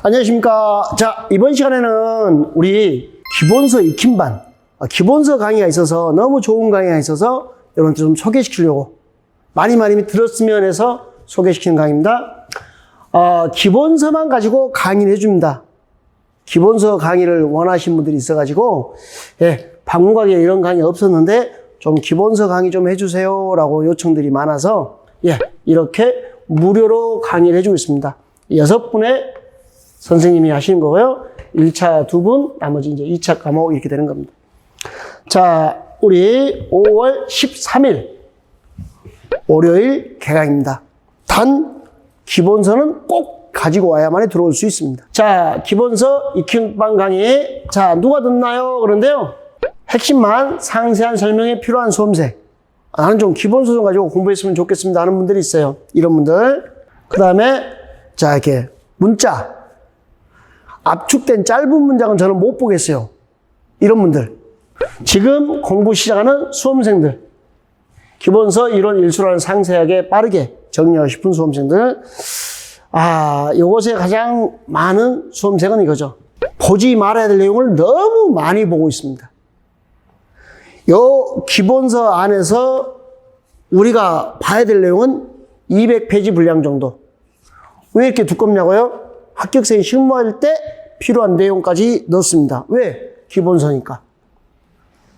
안녕하십니까. 자, 이번 시간에는 우리 기본서 익힘반, 아, 기본서 강의가 있어서 너무 좋은 강의가 있어서 여러분들 좀 소개시키려고 많이 많이 들었으면 해서 소개시키는 강의입니다. 어, 기본서만 가지고 강의를 해줍니다. 기본서 강의를 원하시는 분들이 있어가지고, 예, 방문각에 이런 강의 없었는데, 좀 기본서 강의 좀 해주세요. 라고 요청들이 많아서, 예, 이렇게 무료로 강의를 해주고 있습니다. 여섯 분의 선생님이 하시는 거고요. 1차 두 분, 나머지 이제 2차 과목 이렇게 되는 겁니다. 자, 우리 5월 13일, 월요일 개강입니다. 단, 기본서는 꼭 가지고 와야만이 들어올 수 있습니다. 자, 기본서 익힘방 강의. 자, 누가 듣나요? 그런데요. 핵심만 상세한 설명에 필요한 수험생. 아, 나는 좀 기본서 좀 가지고 공부했으면 좋겠습니다 하는 분들이 있어요. 이런 분들. 그 다음에, 자, 이렇게 문자. 압축된 짧은 문장은 저는 못 보겠어요. 이런 분들. 지금 공부 시작하는 수험생들. 기본서 이론 일수라는 상세하게 빠르게 정리하고 싶은 수험생들. 아, 요것에 가장 많은 수험생은 이거죠. 보지 말아야 될 내용을 너무 많이 보고 있습니다. 요 기본서 안에서 우리가 봐야 될 내용은 200페이지 분량 정도. 왜 이렇게 두껍냐고요? 합격생이 실무할 때 필요한 내용까지 넣습니다. 왜? 기본서니까.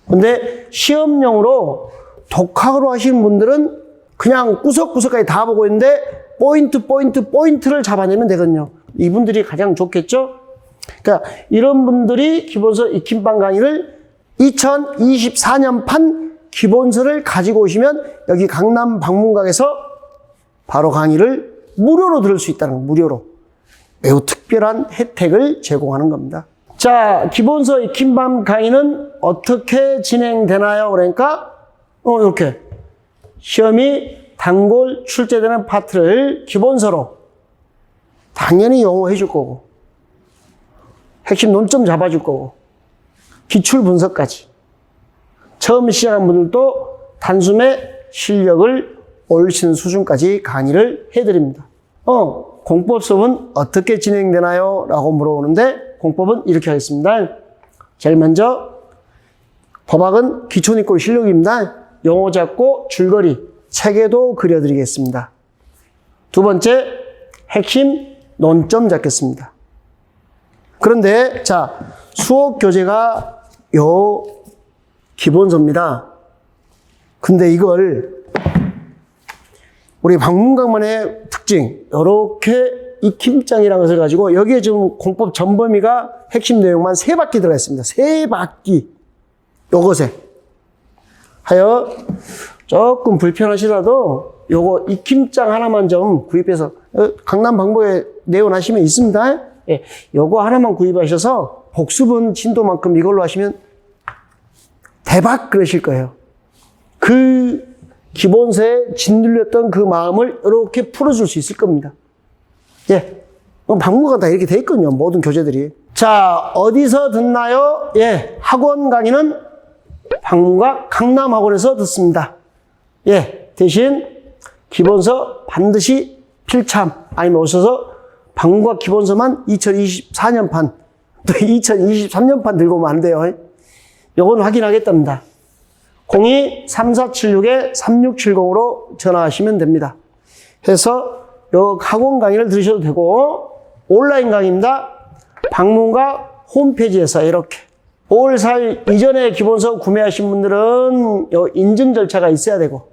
근데 시험용으로 독학으로 하시는 분들은 그냥 구석구석까지 다 보고 있는데 포인트, 포인트, 포인트를 잡아내면 되거든요. 이분들이 가장 좋겠죠? 그러니까 이런 분들이 기본서 익힘방 강의를 2024년 판 기본서를 가지고 오시면 여기 강남 방문각에서 바로 강의를 무료로 들을 수 있다는 거, 무료로. 매우 특별한 혜택을 제공하는 겁니다. 자, 기본서 익힘방 강의는 어떻게 진행되나요? 그러니까, 어, 이렇게. 시험이 단골 출제되는 파트를 기본서로 당연히 영어 해줄 거고, 핵심 논점 잡아줄 거고, 기출 분석까지. 처음 시작한 분들도 단숨에 실력을 올리는 수준까지 강의를 해드립니다. 어, 공법 수업은 어떻게 진행되나요? 라고 물어보는데, 공법은 이렇게 하겠습니다. 제일 먼저, 법학은 기초니꼴 실력입니다. 영어 잡고 줄거리, 책에도 그려드리겠습니다. 두 번째, 핵심 논점 잡겠습니다. 그런데, 자, 수업 교재가 요 기본서입니다. 근데 이걸 우리 방문강만의 특징, 이렇게 익힘장이라는 것을 가지고 여기에 지금 공법 전범위가 핵심 내용만 세 바퀴 들어가 있습니다. 세 바퀴. 요것에. 하여 조금 불편하시더라도 요거 익힘장 하나만 좀 구입해서 어, 강남 방법에 내원하시면 있습니다. 예, 요거 하나만 구입하셔서 복습은 진도만큼 이걸로 하시면 대박 그러실 거예요. 그 기본서에 짓눌렸던 그 마음을 이렇게 풀어줄 수 있을 겁니다. 예. 방문가 다 이렇게 돼 있거든요. 모든 교재들이. 자, 어디서 듣나요? 예. 학원 강의는 방문가 강남학원에서 듣습니다. 예. 대신 기본서 반드시 필참 아니면 오셔서 방문가 기본서만 2024년 판, 또 2023년 판 들고 오면 안 돼요. 요건 확인하겠답니다. 02-3476-3670으로 전화하시면 됩니다. 해서 요 학원 강의를 들으셔도 되고 온라인 강의입니다. 방문가 홈페이지에서 이렇게 5월 4일 이전에 기본서 구매하신 분들은 요 인증 절차가 있어야 되고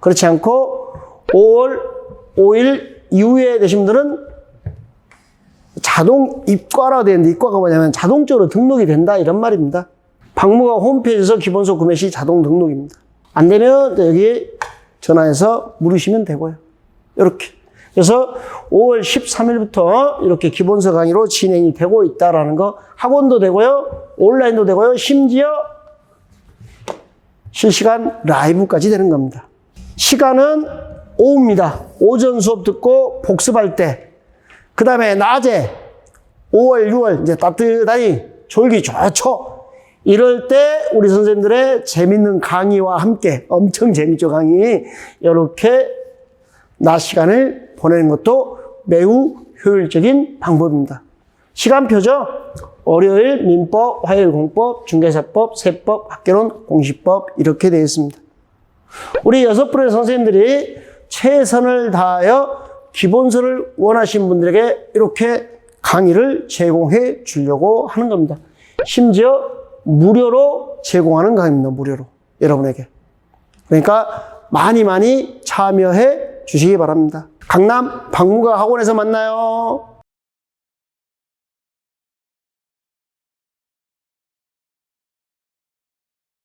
그렇지 않고 5월 5일 이후에 되신 분들은 자동 입과라 되는데 입과가 뭐냐면 자동적으로 등록이 된다 이런 말입니다. 방문가 홈페이지에서 기본서 구매 시 자동 등록입니다. 안 되면 여기 전화해서 물으시면 되고요. 이렇게. 그래서 5월 13일부터 이렇게 기본서 강의로 진행이 되고 있다라는 거 학원도 되고요. 온라인도 되고요. 심지어 실시간 라이브까지 되는 겁니다. 시간은 오후입니다. 오전 수업 듣고 복습할 때. 그 다음에 낮에 5월, 6월 이제 따뜻하니 졸기 좋죠. 이럴 때 우리 선생님들의 재밌는 강의와 함께 엄청 재밌죠 강의 이렇게 낮 시간을 보내는 것도 매우 효율적인 방법입니다. 시간표죠. 월요일 민법, 화요일 공법, 중개사법, 세법, 학교론, 공시법 이렇게 되어 있습니다. 우리 여섯 분의 선생님들이 최선을 다하여 기본서를 원하신 분들에게 이렇게 강의를 제공해 주려고 하는 겁니다. 심지어 무료로 제공하는 강의입니다. 무료로. 여러분에게. 그러니까 많이 많이 참여해 주시기 바랍니다. 강남 박무가 학원에서 만나요.